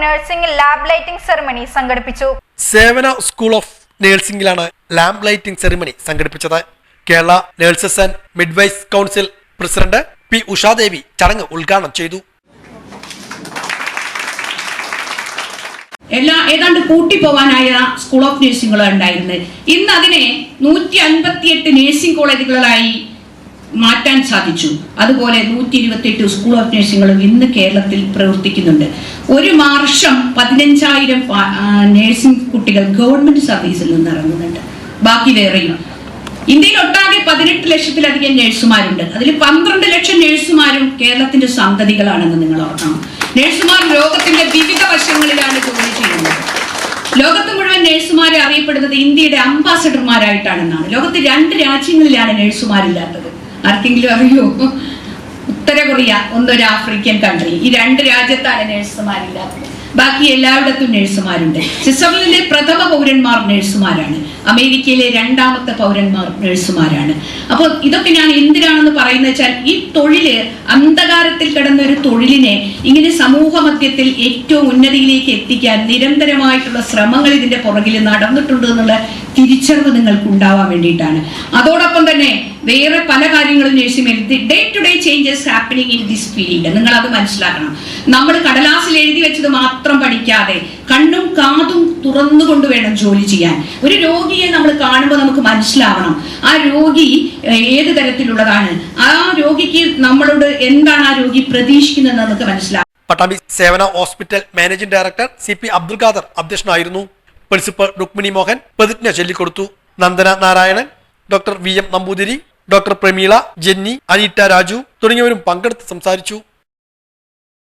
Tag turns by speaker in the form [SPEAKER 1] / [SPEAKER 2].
[SPEAKER 1] Of nursing lab lighting ceremony സംഘടിപ്പിച്ചു.
[SPEAKER 2] Sevana school of നഴ്സിംഗിലാണ് lab lighting ceremony സംഘടിപ്പിച്ചത്. Kerala nurses and midwives council president P Ushadevi ചടങ്ങ് ഉദ്ഘാടനം ചെയ്തു.
[SPEAKER 3] എല്ലാ ഏതാണ്ട് കൂട്ടിപ്പോവാനായ സ്കൂൾ ഓഫ് നഴ്സിംഗുകളാണ് ഉണ്ടായിരുന്നത്. ഇന്ന് അതിനെ നൂറ്റി അൻപത്തിയെട്ട് നഴ്സിംഗ് കോളേജുകളായി മാറ്റാൻ സാധിച്ചു. അതുപോലെ നൂറ്റി ഇരുപത്തിയെട്ട് സ്കൂൾ ഓഫ് നഴ്സിംഗുകളും ഇന്ന് കേരളത്തിൽ പ്രവർത്തിക്കുന്നുണ്ട്. ഒരു വർഷം പതിനഞ്ചായിരം നഴ്സിംഗ് കുട്ടികൾ ഗവൺമെന്റ് സർവീസിൽ നിന്ന് ഇറങ്ങുന്നുണ്ട്. ബാക്കി വേറെയും. ഇന്ത്യയിൽ ഒട്ടാകെ പതിനെട്ട് ലക്ഷത്തിലധികം നഴ്സുമാരുണ്ട് അതിൽ പന്ത്രണ്ട് ലക്ഷം നഴ്സുമാരും കേരളത്തിന്റെ സന്തതികളാണെന്ന് നിങ്ങൾ ഓർക്കണം. നഴ്സുമാർ ലോകത്തിന്റെ വിവിധ വശങ്ങളിലാണ് ജോലി ചെയ്യുന്നത്. ലോകത്ത് മുഴുവൻ നഴ്സുമാരെ അറിയപ്പെടുന്നത് ഇന്ത്യയുടെ അംബാസഡർമാരായിട്ടാണെന്നാണ് ലോകത്ത് രണ്ട് രാജ്യങ്ങളിലാണ് നഴ്സുമാരില്ലാത്തത് ആർക്കെങ്കിലും അറിയോ? ഉത്തര കൊറിയ ഒന്നൊരു ആഫ്രിക്കൻ കൺട്രി ഈ രണ്ട് രാജ്യത്താണ് നഴ്സുമാരില്ലാത്തത് ബാക്കി എല്ലായിടത്തും നഴ്സുമാരുണ്ട് സ്വിറ്റ്സർലൻഡിലെ പ്രഥമ പൗരന്മാർ നഴ്സുമാരാണ് അമേരിക്കയിലെ രണ്ടാമത്തെ പൗരന്മാർ നഴ്സുമാരാണ് അപ്പോൾ ഇതൊക്കെ ഞാൻ എന്തിനാണെന്ന് പറയുന്ന വെച്ചാൽ ഈ തൊഴിൽ അന്ധകാരത്തിൽ കിടന്ന ഒരു തൊഴിലിനെ ഇങ്ങനെ സമൂഹ മധ്യത്തിൽ ഏറ്റവും ഉന്നതിയിലേക്ക് എത്തിക്കാൻ നിരന്തരമായിട്ടുള്ള ശ്രമങ്ങൾ ഇതിന്റെ പുറകിൽ നടന്നിട്ടുണ്ട് എന്നുള്ള തിരിച്ചറിവ് നിങ്ങൾക്ക് ഉണ്ടാവാൻ വേണ്ടിയിട്ടാണ്. അതോടൊപ്പം തന്നെ വേറെ പല കാര്യങ്ങളും nursing day to day changes happening in this field നിങ്ങൾ അത് മനസ്സിലാക്കണം. നമ്മൾ കടലാസിൽ എഴുതി വെച്ചത് മാത്രം പഠിക്കാതെ കണ്ണും കാതും തുറന്നുകൊണ്ട് വേണം ജോലി ചെയ്യാൻ. ഒരു രോഗിയെ നമ്മൾ കാണുമ്പോൾ നമുക്ക് മനസ്സിലാവണം. ആ രോഗി ഏത് തരത്തിലുള്ളതാണ്? ആ രോഗിക്ക് നമ്മളോട് എന്താണ് ആ രോഗി പ്രതീക്ഷിക്കുന്നത് നമുക്ക് മനസ്സിലാവും
[SPEAKER 2] Pattambi Sevana hospital managing director C P Abdul Khader അധ്യക്ഷനായിരുന്നു. പ്രിൻസിപ്പൽ രുക്മിണി മോഹൻ പ്രതിജ്ഞ ചൊല്ലിക്കൊടുത്തു. Nandana Narayanan doctor V M Namboothiri doctor Prameela Jenny Aneeta Raju തുടങ്ങിയവരും പങ്കെടുത്ത് സംസാരിച്ചു.